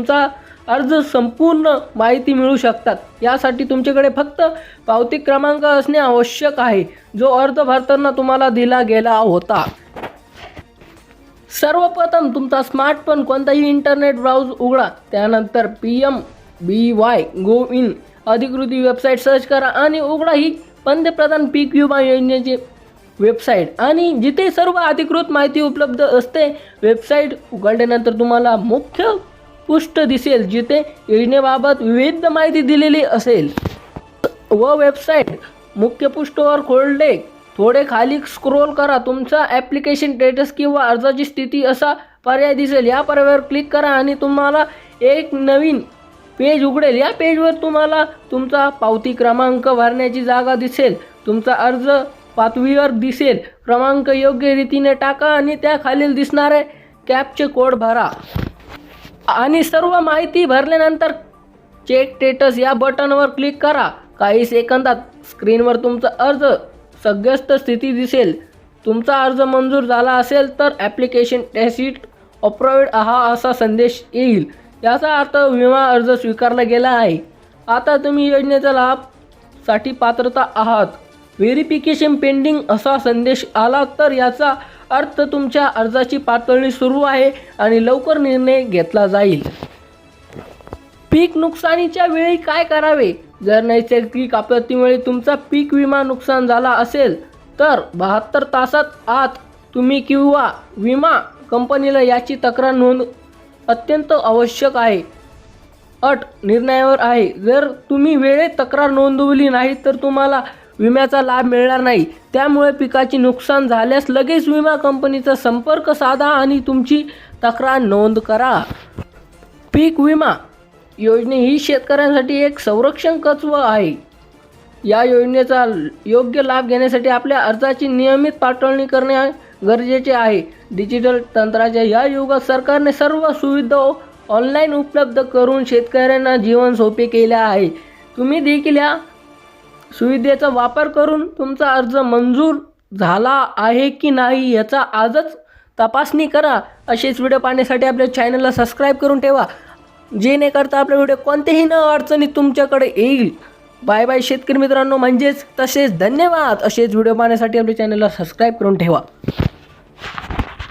तुमचा अर्ज संपूर्ण माहिती मिळू शकतात. यासाठी तुमच्याकडे फक्त पावती क्रमांक असणे आवश्यक आहे जो अर्ज भरताना तुम्हाला दिला गेला होता. सर्वप्रथम तुमचा स्मार्टफोन कोणताही इंटरनेट ब्राउज उघडा. त्यानंतर P M B Y gov in अधिकृत वेबसाईट सर्च करा आणि उघडा ही पंतप्रधान पीक विमा योजनेची वेबसाईट आणि जिथे सर्व अधिकृत माहिती उपलब्ध असते वेबसाईट उघडल्यानंतर तुम्हाला मुख्य पृष्ठ दिसेल जिथे योजनेबाबत विविध माहिती दिलेली असेल. व वेबसाईट मुख्य पृष्ठावर खोलडे थोडे खाली स्क्रोल करा. तुमचा ॲप्लिकेशन स्टेटस किंवा अर्जाची स्थिती असा पर्याय दिसेल. या पर्यायावर क्लिक करा आणि तुम्हाला एक नवीन पेज उघडेल. या पेजवर तुम्हाला तुमचा पावती क्रमांक भरण्याची जागा दिसेल. तुमचा अर्ज पातळीवर दिसेल. क्रमांक योग्य रीतीने टाका आणि त्या खालील दिसणारे कॅपचे कोड भरा. आणि सर्व माहिती भरल्यानंतर चेक स्टेटस या बटनवर क्लिक करा. काही सेकंदात स्क्रीनवर तुमचा अर्ज सग्यस्त स्थिती दिसेल. तुमचा अर्ज मंजूर झाला असेल तर ॲप्लिकेशन टेसिट अप्रोव्ड हा असा संदेश येईल. याचा अर्थ विमा अर्ज स्वीकारला गेला आहे. आता तुम्ही योजनेचा लाभसाठी पात्रता आहात. व्हेरिफिकेशन पेंडिंग असा संदेश आला तर याचा अर्थ तुमच्या अर्जाची पातळी सुरू आहे आणि लवकर निर्णय घेतला जाईल. पीक नुकसानीच्या वेळी काय करावे? जर नैसर्गिक आपत्तीमुळे तुमचा पीक विमा नुकसान झाला असेल तर बहात्तर तासात आत तुम्ही किंवा विमा कंपनीला याची तक्रार नोंद अत्यंत आवश्यक आहे. अट निर्णयावर आहे. जर तुम्ही वेळेत तक्रार नोंदवली नाही तर तुम्हाला विम्याचा लाभ मिळणार नाही. त्यामुळे पिकाचे नुकसान झाल्यास लगेच विमा कंपनीचा संपर्क साधा आणि तुमची तक्रार नोंद करा. पीक विमा योजने ही शेतकऱ्यांसाठी एक संरक्षण कचव आहे. या योजनेचा योग्य लाभ घेण्यासाठी आपल्या अर्जाची नियमित पाठवणी करणे गरजेचे आहे. डिजिटल तंत्राच्या या युगात सरकारने सर्व सुविधा ऑनलाईन उपलब्ध करून शेतकऱ्यांना जीवन सोपे केले आहे. तुम्ही देखील या सुविधेचा वापर करून तुमचा अर्ज मंजूर झाला आहे की नाही याचा आजच तपासणी करा. असेच व्हिडिओ पाहण्यासाठी आपल्या चॅनलला सबस्क्राईब करून ठेवा. जेणेकरता आपला व्हिडिओ कोणतेही न अडचणी तुमच्याकडे येईल. बाय बाय शेतकरी मित्रांनो. म्हणजेच तसेच धन्यवाद. असेच व्हिडिओ पाहण्यासाठी आपल्या चॅनलला सबस्क्राईब करून ठेवा.